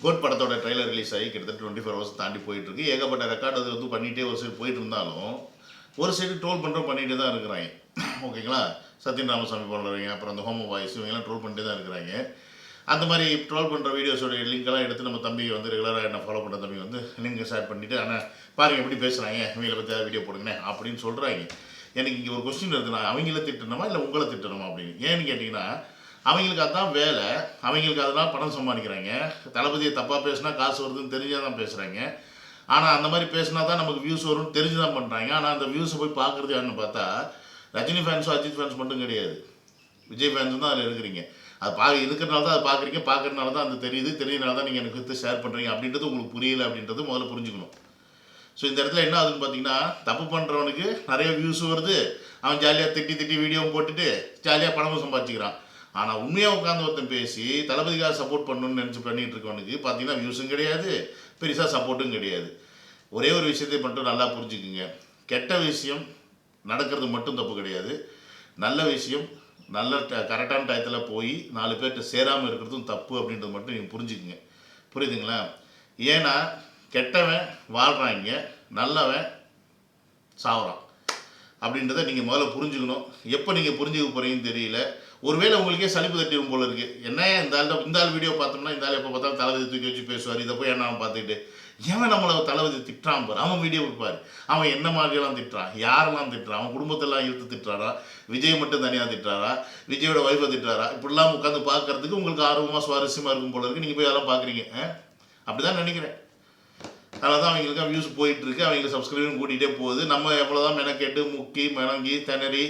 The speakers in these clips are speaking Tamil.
கோட் படத்தோட ட்ரெய்லர் ரிலீஸ் ஆகி கிட்டத்தட்ட டுவெண்ட்டி ஃபோர் ஹவர்ஸ் தாண்டி போயிட்டு இருக்கு ஏகப்பட்ட ரெக்கார்டு அது வந்து பண்ணிகிட்டே ஒரு சைடு போயிட்டு இருந்தாலும் ஒரு சைடு ட்ரோல் பண்ணுறோம் பண்ணிகிட்டே தான் இருக்கிறாங்க. ஓகேங்களா? சத்யன் ராமசாமி பண்ணுறவங்க அப்புறம் அந்த ஹோமோ வாய்ஸ் இவங்கெல்லாம் ட்ரோல் பண்ணிட்டே தான் இருக்கிறாங்க. அந்த மாதிரி ட்ரோல் பண்ணுற வீடியோஸோட லிங்க்கெல்லாம் எடுத்து நம்ம தம்பி வந்து ரெகுலராக என்ன ஃபாலோ பண்ணுற தம்பி வந்து லிங்க் ஷேர் பண்ணிவிட்டு ஆனால் பாருங்க எப்படி பேசுகிறாங்க இவங்களை பற்றி வீடியோ போடுங்கண்ணே அப்படின்னு சொல்கிறாங்க எனக்கு இங்கே ஒரு கொஸ்டின் இருக்குது நான் அவங்கள திட்டணுமா இல்லை உங்களை திட்டணுமா அப்படின்னு. ஏன்னு கேட்டிங்கன்னா அவங்களுக்கு அதுதான் வேலை. அவங்களுக்கு அதெல்லாம் பணம் சம்பாதிக்கிறாங்க. தளபதியை தப்பாக பேசினா காசு வருதுன்னு தெரிஞ்சால் தான் பேசுகிறாங்க ஆனால் அந்த மாதிரி பேசினா தான் நமக்கு வியூஸ் வரும்னு தெரிஞ்சு தான் பண்ணுறாங்க ஆனால் அந்த வியூஸை போய் பார்க்குறது யாருன்னு பார்த்தா ரஜினி ஃபேன்ஸும் அஜித் ஃபேன்ஸ் மட்டும் கிடையாது. விஜய் ஃபேன்ஸும் தான் அதில் இருக்கிறீங்க. அது பா இருக்கிறனால தான் அதை பார்க்குறீங்க. பார்க்கறதுனால தான் அது தெரியுது. தெரியறனால தான் நீங்கள் எனக்கு வித்து ஷேர் பண்ணுறீங்க அப்படின்றது உங்களுக்கு புரியல அப்படின்றது முதல்ல புரிஞ்சுக்கணும். ஸோ இந்த இடத்துல என்ன ஆகுதுன்னு பார்த்தீங்கன்னா தப்பு பண்ணுறவனுக்கு நிறைய வியூஸ் வருது. அவன் ஜாலியாக திட்டி திட்டி வீடியோவும் போட்டுட்டு ஜாலியாக பணமும் சம்பாதிச்சுக்கிறான். ஆனால் உண்மையாக உட்காந்து ஒருத்தன் பேசி தளபதிக்காக சப்போர்ட் பண்ணணும்னு நினச்சி பண்ணிட்டு இருக்கவனுக்கு பார்த்தீங்கன்னா வியூஸும் கிடையாது பெருசாக சப்போர்ட்டும் கிடையாது. ஒரே ஒரு விஷயத்தை மட்டும் நல்லா புரிஞ்சுக்குங்க. கெட்ட விஷயம் நடக்கிறது மட்டும் தப்பு கிடையாது. நல்ல விஷயம் நல்ல கரெக்டான டயத்தில் போய் நாலு பேர்கிட்ட சேராமல் இருக்கிறதும் தப்பு அப்படின்றது மட்டும் நீங்கள் புரிஞ்சுக்குங்க. புரியுதுங்களா? ஏன்னா கெட்டவன் வாழ்கிறாங்க நல்லவன் சாவறான். அப்படின்றத நீங்கள் முதல்ல புரிஞ்சுக்கணும். எப்போ நீங்கள் புரிஞ்சுக்க போகிறீங்கன்னு தெரியல. ஒருவேளை உங்களுக்கே சலிப்பு தட்டிடும் போல இருக்குது என்ன இந்த ஆள் இந்த ஆள் வீடியோ பார்த்தோம்னா இந்த ஆள் எப்போ பார்த்தாலும் தளபதி தூக்கி வச்சு பேசுவார். இதை போய் என்ன அவன் பார்த்துக்கிட்டு ஏன் நம்மளை தளபதி திட்டுறான் பாரு. அவன் வீடியோ கொடுப்பாரு அவன் என்ன மாதிரியெல்லாம் திட்டுறான்? யாரெல்லாம் திட்டுறான்? அவன் குடும்பத்தெல்லாம் இழுத்து திட்டுறாரா? விஜய் மட்டும் தனியாக திட்டுறாரா? விஜயோட ஒய்ஃபை திட்டுறாரா? இப்படிலாம் உட்காந்து பார்க்கறதுக்கு உங்களுக்கு ஆர்வமாக சுவாரஸ்யமாக இருக்கும் போல இருக்குது நீங்கள் போய் அதெல்லாம் பார்க்குறீங்க அப்படிதான் நினைக்கிறேன். அதனால தான் அவங்களுக்கு வியூஸ் போயிட்டு இருக்கு அவங்களுக்கு சப்ஸ்கிரைபரும் கூட்டிகிட்டே போகுது. நம்ம எவ்வளோதான் மெனக்கெட்டு முக்கி மெனங்கி திணறி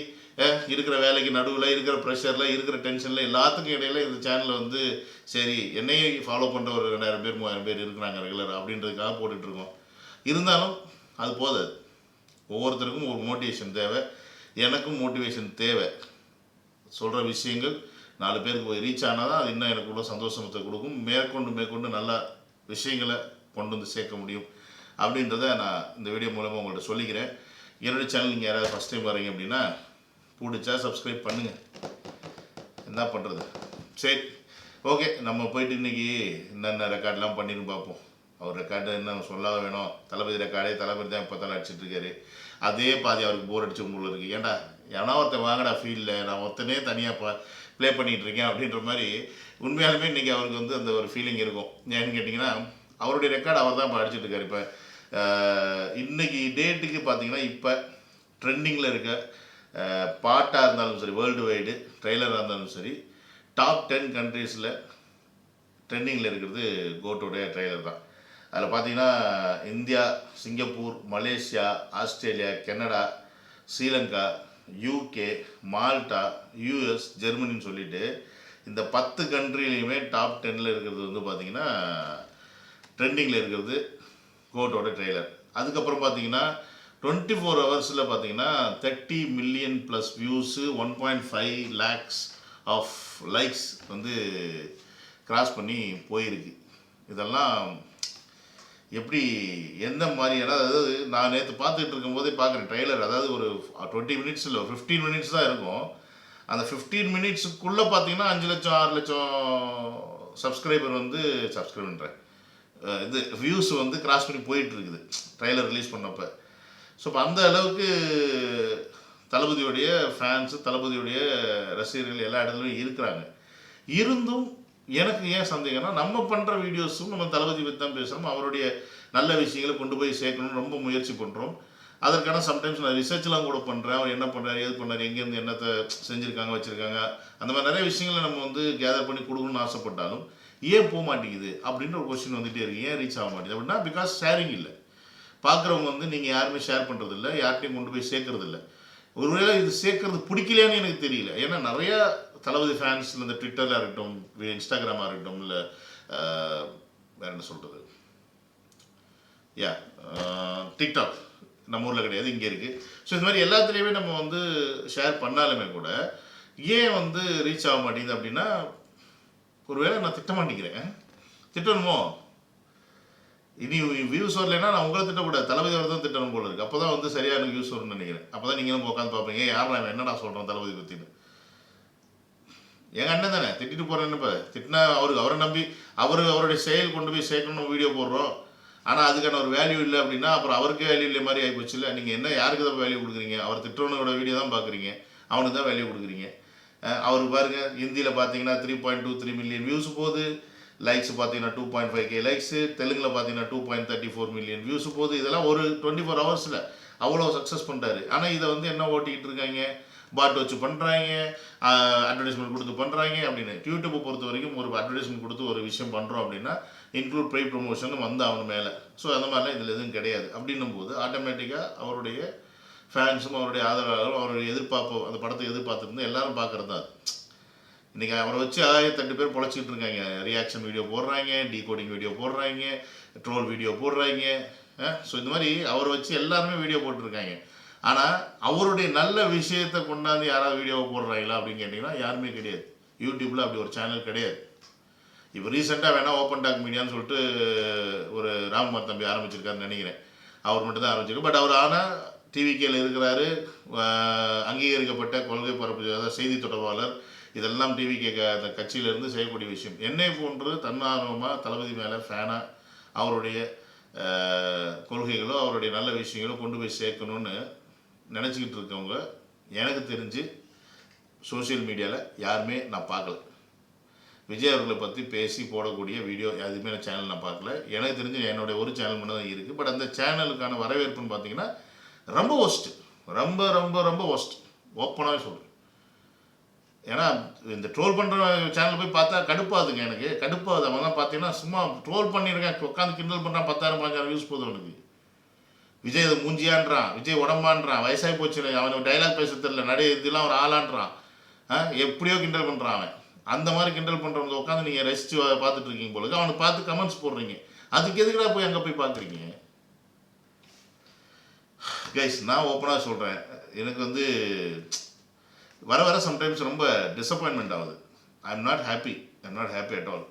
இருக்கிற வேலைக்கு நடுவில் இருக்கிற ப்ரெஷரில் இருக்கிற டென்ஷனில் எல்லாத்துக்கும் இடையில இந்த சேனலில் வந்து சரி என்னையும் ஃபாலோ பண்ணுற ஒரு ரெண்டாயிரம் பேர் மூவாயிரம் பேர் இருக்கிறாங்க ரெகுலர் அப்படின்றதுக்காக போட்டுட்ருக்கோம். இருந்தாலும் அது போதாது. ஒவ்வொருத்தருக்கும் ஒரு மோட்டிவேஷன் தேவை. எனக்கும் மோட்டிவேஷன் தேவை. சொல்கிற விஷயங்கள் நாலு பேருக்கு போய் ரீச் ஆனால் தான் அது இன்னும் எனக்கு உள்ள சந்தோஷத்தை கொடுக்கும். மேற்கொண்டு மேற்கொண்டு நல்லா விஷயங்களை கொண்டு வந்து சேர்க்க முடியும் அப்படின்றத நான் இந்த வீடியோ மூலமாக உங்கள்கிட்ட சொல்லிக்கிறேன். என்னுடைய சேனல் நீங்கள் யாராவது ஃபஸ்ட் டைம் வரீங்க அப்படின்னா பிடிச்சா சப்ஸ்கிரைப் பண்ணுங்கள் என்ன பண்ணுறது சரி ஓகே நம்ம போயிட்டு இன்னைக்கு என்னென்ன ரெக்கார்ட்லாம் பண்ணின்னு பார்ப்போம். அவர் ரெக்கார்டு என்ன சொல்லாத வேணும்? தளபதி ரெக்கார்டே தளபதி தான் இப்போ தலை அடிச்சிட்ருக்காரு அதே பாதி அவருக்கு போர் அடிச்சு போல இருக்குது ஏன்டா ஏன்னா ஒருத்தன் வாங்கடா ஃபீல்டில் நான் ஒருத்தனே தனியாக ப ப்ளே பண்ணிகிட்டு இருக்கேன் அப்படின்ற மாதிரி உண்மையாலுமே இன்றைக்கி அவருக்கு வந்து அந்த ஒரு ஃபீலிங் இருக்கும். ஏன்னு கேட்டிங்கன்னா அவருடைய ரெக்கார்டு அவர் தான் இப்போ இருக்கார். இப்போ இன்னைக்கு டேட்டுக்கு பார்த்தீங்கன்னா இப்போ ட்ரெண்டிங்கில் இருக்க பாட்டாக இருந்தாலும் சரி வேர்ல்டு வைடு ட்ரெய்லராக இருந்தாலும் சரி டாப் டென் கண்ட்ரீஸில் ட்ரெண்டிங்கில் இருக்கிறது கோட்டோடைய ட்ரெய்லர் தான். அதில் பார்த்தீங்கன்னா India Singapore Malaysia Australia Canada Sri Lanka UK Malta US ஜெர்மனின்னு சொல்லிட்டு இந்த பத்து கண்ட்ரிலையுமே டாப் டென்னில் இருக்கிறது வந்து பார்த்திங்கன்னா ட்ரெண்டிங்கில் இருக்கிறது கோட்டோட ட்ரெய்லர். அதுக்கப்புறம் பார்த்தீங்கன்னா டுவெண்ட்டி ஃபோர் ஹவர்ஸில் பார்த்தீங்கன்னா thirty million plus views one point five lakhs of likes வந்து கிராஸ் பண்ணி போயிருக்கு. இதெல்லாம் எப்படி எந்த மாதிரியான அதாவது நான் நேற்று பார்த்துட்டு இருக்கும்போதே பார்க்குறேன் ட்ரெய்லர். அதாவது ஒரு டுவெண்ட்டி மினிட்ஸ் இல்லை ஃபிஃப்டீன் மினிட்ஸ் தான் இருக்கும். அந்த ஃபிஃப்டீன் மினிட்ஸுக்குள்ளே பார்த்தீங்கன்னா அஞ்சு லட்சம் ஆறு லட்சம் சப்ஸ்கிரைபர் வந்து சப்ஸ்கிரைபர்ன்றேன் இது வியூஸ் வந்து கிராஸ் பண்ணி போயிட்டு இருக்குது ட்ரெய்லர் ரிலீஸ் பண்ணப்போ. ஸோ இப்போ அந்த அளவுக்கு தளபதியுடைய ஃபேன்ஸு தளபதியுடைய ரசிகர்கள் எல்லா இடத்துலையும் இருக்கிறாங்க. இருந்தும் எனக்கு ஏன் சந்தேகம்னா நம்ம பண்ணுற வீடியோஸும் நம்ம தளபதி பற்றி தான் பேசுகிறோம் அவருடைய நல்ல விஷயங்களை கொண்டு போய் சேர்க்கணும்னு ரொம்ப முயற்சி பண்ணுறோம் அதற்கான சம்டைம்ஸ் நான் ரிசர்ச்லாம் கூட பண்ணுறேன் அவர் என்ன பண்ணுறாரு ஏது பண்ணாரு எங்கேருந்து என்னத்தை செஞ்சுருக்காங்க வச்சுருக்காங்க. அந்த மாதிரி நிறைய விஷயங்களை நம்ம வந்து கேதர் பண்ணி கொடுக்கணும்னு ஆசைப்பட்டாலும் ஏன் போக மாட்டேங்குது அப்படின்னு ஒரு கொஸ்டின் வந்துட்டே இருக்கு. ஏன் ரீச் ஆக மாட்டேங்குது? அப்படின்னா பிகாஸ் ஷேரிங் இல்லை. பார்க்குறவங்க வந்து நீங்கள் யாருமே ஷேர் பண்ணுறது இல்லை யார்கிட்டையும் கொண்டு போய் சேர்க்கறது இல்லை ஒருவேளை இது சேர்க்கறது பிடிக்கலையான்னு எனக்கு தெரியல. ஏன்னா நிறையா தளபதி ஃபேன்ஸ் இந்த ட்விட்டரில் இருக்கட்டும் இன்ஸ்டாகிராமாக இருக்கட்டும் இல்லை வேற என்ன சொல்கிறது யா டிக்டாக் நம்ம ஊரில் கிடையாது இங்கே இருக்குது ஸோ இந்த மாதிரி எல்லாத்துலேயுமே நம்ம வந்து ஷேர் பண்ணாலுமே கூட ஏன் வந்து ரீச் ஆக மாட்டேங்குது அப்படின்னா ஒருவேளை நான் திட்ட மாட்டேங்கிறேன். திட்டணுமோ? இனி வியூஸ் வரலைன்னா நான் உங்களை திட்டக்கூடாது. தளபதி அவர் தான் திட்டணும் போல இருக்கு. அப்போ தான் வந்து சரியாக எனக்கு வியூஸ் வரும்னு நினைக்கிறேன். அப்போ தான் நீங்களும் உட்காந்து பார்ப்பீங்க. யார் நான் என்னடா சொல்கிறேன் தளபதி பற்றின்னு எங்கள் அண்ணன் தானே? திட்டிட்டு போகிறேன்னு இப்போ? திட்டினா அவருக்கு அவரை நம்பி அவர் அவருடைய செயல் கொண்டு போய் சேர்க்கணும் வீடியோ போடுறோம். ஆனால் அதுக்கான ஒரு வேல்யூ இல்லை அப்படின்னா அப்புறம் அவருக்கு வேல்யூ இல்லை மாதிரி ஆகிப்போச்சு இல்லை? நீங்கள் என்ன யாருக்கு தான் வேல்யூ கொடுக்குறீங்க? அவர் திட்டவனோட வீடியோ தான் பார்க்குறீங்க. அவனுக்கு தான் வேல்யூ கொடுக்குறீங்க. அவர் அவருக்கு பாருங்க ஹிந்தியில் பார்த்தீங்கன்னா three point two three million views போகுது. லைக்ஸ் பார்த்தீங்கன்னா two point five K likes தெலுங்கில் பார்த்தீங்கன்னா two point thirty four million views போகுது. இதெல்லாம் ஒரு டுவெண்ட்டி ஃபோர் ஹவர்ஸில் அவ்வளோ சக்ஸஸ் பண்ணிட்டாரு ஆனால் இதை வந்து என்ன ஓட்டிக்கிட்டு இருக்காங்க? பாட் வச்சு பண்ணுறாங்க அட்வர்டைஸ்மெண்ட் கொடுத்து பண்ணுறாங்க அப்படின்னு. யூடியூப்பை பொறுத்த வரைக்கும் ஒரு அட்வர்டைஸ்மெண்ட் கொடுத்து ஒரு விஷயம் பண்ணுறோம் அப்படின்னா இன்க்ளூட் ப்ரை ப்ரொமோஷன் வந்து அவன் மேலே. ஸோ அந்த மாதிரிலாம் இதில் எதுவும் கிடையாது. அப்படின்னும் போது ஆட்டோமேட்டிக்காக அவருடைய ஃபேன்ஸும் அவருடைய ஆதரவாளரும் அவருடைய எதிர்பார்ப்பு அந்த படத்தை எதிர்பார்த்துருந்து எல்லாரும் பார்க்குறது தான் இன்றைக்கி அவரை வச்சு ஆயிரத்தி ரெண்டு பேர் பொழைச்சிக்கிட்டு இருக்காங்க. ரியாக்ஷன் வீடியோ போடுறாங்க டீகோடிங் வீடியோ போடுறாங்க ட்ரோல் வீடியோ போடுறாங்க. ஸோ இந்த மாதிரி அவரை வச்சு எல்லாருமே வீடியோ போட்டிருக்காங்க. ஆனால் அவருடைய நல்ல விஷயத்தை கொண்டாந்து யாராவது வீடியோவை போடுறாங்களா அப்படின்னு கேட்டிங்கன்னா யாருமே கிடையாது. யூடியூப்பில் அப்படி ஒரு சேனல் கிடையாது. இப்போ ரீசெண்டாக வேணால் ஓப்பன் டாக் மீடியான்னு சொல்லிட்டு ஒரு ராம்குமார் தம்பி ஆரம்பிச்சிருக்காருன்னு நினைக்கிறேன். அவர் மட்டும் தான் ஆரம்பிச்சிருக்கு. பட் அவர் ஆனால் டிவிகேல இருக்கிறாரு அங்கீகரிக்கப்பட்ட கொள்கை பரப்பு அதாவது செய்தி தொடர்பாளர். இதெல்லாம் டிவிகே க அந்த கட்சியிலேருந்து செய்யக்கூடிய விஷயம். என்னை போன்று தன்னார்வமாக தளபதி மேலே ஃபேனாக அவருடைய கொள்கைகளோ அவருடைய நல்ல விஷயங்களோ கொண்டு போய் சேர்க்கணும்னு நினச்சிக்கிட்டு இருக்கவங்க எனக்கு தெரிஞ்சு சோஷியல் மீடியாவில் யாருமே நான் பார்க்கல. விஜய் அவர்களை பற்றி பேசி போடக்கூடிய வீடியோ எதுவுமே நான் சேனல் நான் பார்க்கல. எனக்கு தெரிஞ்சு என்னுடைய ஒரு சேனல் மட்டும் தான் இருக்குது பட் அந்த சேனலுக்கான வரவேற்புன்னு பார்த்தீங்கன்னா ரொம்ப ஒஸ்ட்டு ரொம்ப ரொம்ப ரொம்ப ஒஸ்ட் ஓப்பனாகவே சொல்கிறேன் ஏன்னா இந்த ட்ரோல் பண்ணுற சேனல் போய் பார்த்தா கடுப்பாதுங்க எனக்கு. கடுப்பாது அவன்லாம் பார்த்தீங்கன்னா சும்மா ட்ரோல் பண்ணியிருக்கேன் உட்காந்து கிண்டல் பண்ணுறான் பத்தாயிரம் பதினஞ்சாயிரம் வியூஸ் போதும் அவனுக்கு. விஜய் இது மூஞ்சியான்றான். விஜய் உடம்பான்றான். வயசாகி போச்சு அவனுக்கு டைலாக் பேச தெரியல. நடை இதெல்லாம் ஒரு ஆளான்றான். ஆ, எப்படியோ கிண்டல் பண்ணுறான் அவன். அந்த மாதிரி கிண்டல் பண்ணுறவங்க உட்காந்து நீங்கள் ரசித்து பார்த்துட்ருக்கீங்க போலுக்கு அவனை பார்த்து கமெண்ட்ஸ் போடுறீங்க. அதுக்கு எதுக்குடா போய் அங்கே போய் பார்க்குறீங்க? கைஸ் நான் ஓப்பனாக சொல்கிறேன் எனக்கு வந்து வர வர சம்டைம்ஸ் ரொம்ப டிசப்பாயின்மெண்ட் ஆகுது. I am not happy I am not happy at all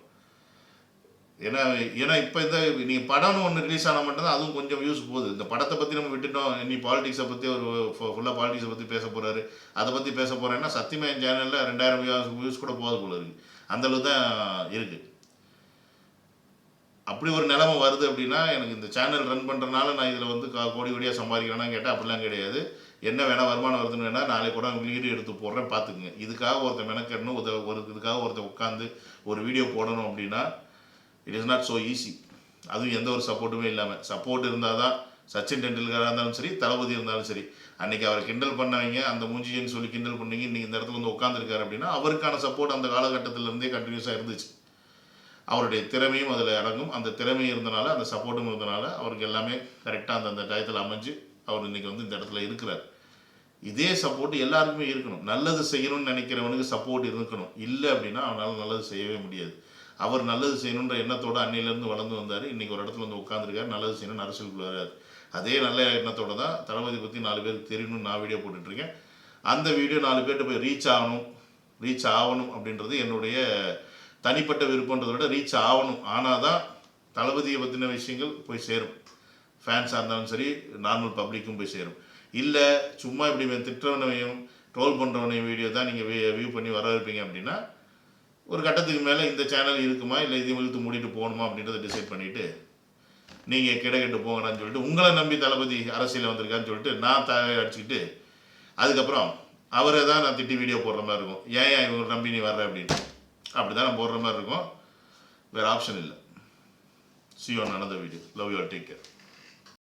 ஏன்னா ஏன்னா இப்போ இந்த நீங்கள் படம்னு ஒன்று ரிலீஸ் ஆனால் மட்டும்தான் அதுவும் கொஞ்சம் வியூஸ் போகுது. இந்த படத்தை பற்றி நம்ம விட்டுட்டோம். நீ பாலிடிக்ஸை பற்றி ஒரு ஃபுல்லாக பாலிடிக்ஸை பற்றி பேச போகிறாரு அதை பற்றி பேச போகிறேன்னா சத்தியமே சேனலில் ரெண்டாயிரம் வியூஸ் கூட போகாது போல இருக்குது அந்தளவு தான் இருக்குது அப்படி ஒரு நிலைமை வருது அப்படின்னா எனக்கு இந்த சேனல் ரன் பண்ணுறனால நான் இதில் வந்து கா- கோடி கோடியாக சம்பாதிக்கிறேன்னா கேட்டால் அப்படிலாம் கிடையாது. என்ன வேணால் வருமானம் வருதுன்னு வேணால் நாளைக்கு கூட வீடியோ எடுத்து போடுறேன் பார்த்துக்குங்க இதுக்காக ஒருத்தன் மெனக்கெடணும் ஒரு ஒரு இதுக்காக ஒருத்தர் உட்காந்து ஒரு வீடியோ போடணும் அப்படின்னா it is not so easy அதுவும் எந்த ஒரு சப்போர்ட்டுமே இல்லாமல் சப்போர்ட் இருந்தால் தான் சச்சின் டெண்டுல்கராக இருந்தாலும் சரி தளபதி இருந்தாலும் சரி. அன்னைக்கு அவரை கிண்டல் பண்ணவங்க அந்த மூஞ்சின்னு சொல்லி கிண்டல் பண்ணீங்க இன்னைக்கு இந்த இடத்துல வந்து உட்காந்துருக்காரு அப்படின்னா அவருக்கான சப்போர்ட் அந்த காலகட்டத்திலேருந்தே கண்டினியூஸாக இருந்துச்சு. அவருடைய திறமையும் அதில் அடங்கும். அந்த திறமை இருந்தனால அந்த சப்போர்ட்டும் இருந்தனால அவருக்கு எல்லாமே கரெக்டாக அந்த அந்த டயத்தில் அமைஞ்சு அவர் இன்னைக்கு வந்து இந்த இடத்துல இருக்கிறார். இதே சப்போர்ட் எல்லாருக்குமே இருக்கணும். நல்லது செய்யணும்னு நினைக்கிறவனுக்கு சப்போர்ட் இருக்கணும். இல்லை அப்படின்னா அவனால் நல்லது செய்யவே முடியாது. அவர் நல்லது செய்யணுன்ற எண்ணத்தோடு அன்னையிலேருந்து வளர்ந்து வந்தார். இன்னைக்கு ஒரு இடத்துல வந்து உட்காந்துருக்காரு நல்லது செய்யணும்னு அரசியலுக்குள்ள வர்றாரு அதே நல்ல எண்ணத்தோடு தான் தளபதி பற்றி நாலு பேருக்கு தெரியணும்னு நான் வீடியோ போட்டுட்ருக்கேன். அந்த வீடியோ நாலு பேர்கிட்ட போய் ரீச் ஆகணும். ரீச் ஆகணும் அப்படின்றது என்னுடைய தனிப்பட்ட விருப்பன்றதை விட ரீச் ஆகணும். ஆனால் தான் தளபதியை பற்றின விஷயங்கள் போய் சேரும். ஃபேன்ஸாக இருந்தாலும் சரி நார்மல் பப்ளிக்கும் போய் சேரும். இல்லை சும்மா இப்படி இவன் திட்டுறவனையும் ட்ரோல் பண்ணுறவனையும் வீடியோ தான் நீங்கள் வியூ பண்ணி வரவேற்பீங்க அப்படின்னா ஒரு கட்டத்துக்கு மேலே இந்த சேனல் இருக்குமா? இல்லை இதையும் இழுத்து மூடிட்டு போகணுமா அப்படின்றத டிசைட் பண்ணிவிட்டு நீங்கள் கிடக்கெட்டு போங்கடான்னு சொல்லிட்டு உங்களை நம்பி தளபதி அரசியல் வந்திருக்கான்னு சொல்லிட்டு நான் த அடிச்சுக்கிட்டு அதுக்கப்புறம் அவரை தான் நான் திட்டி வீடியோ போடுற மாதிரி இருக்கும். ஏன் ஏன் இவங்க நம்பி நீ வர்ற அப்படின்னு? அப்படி தான் போடுற மாதிரி இருக்கும். வேறு ஆப்ஷன் இல்லை. See one another video love you take care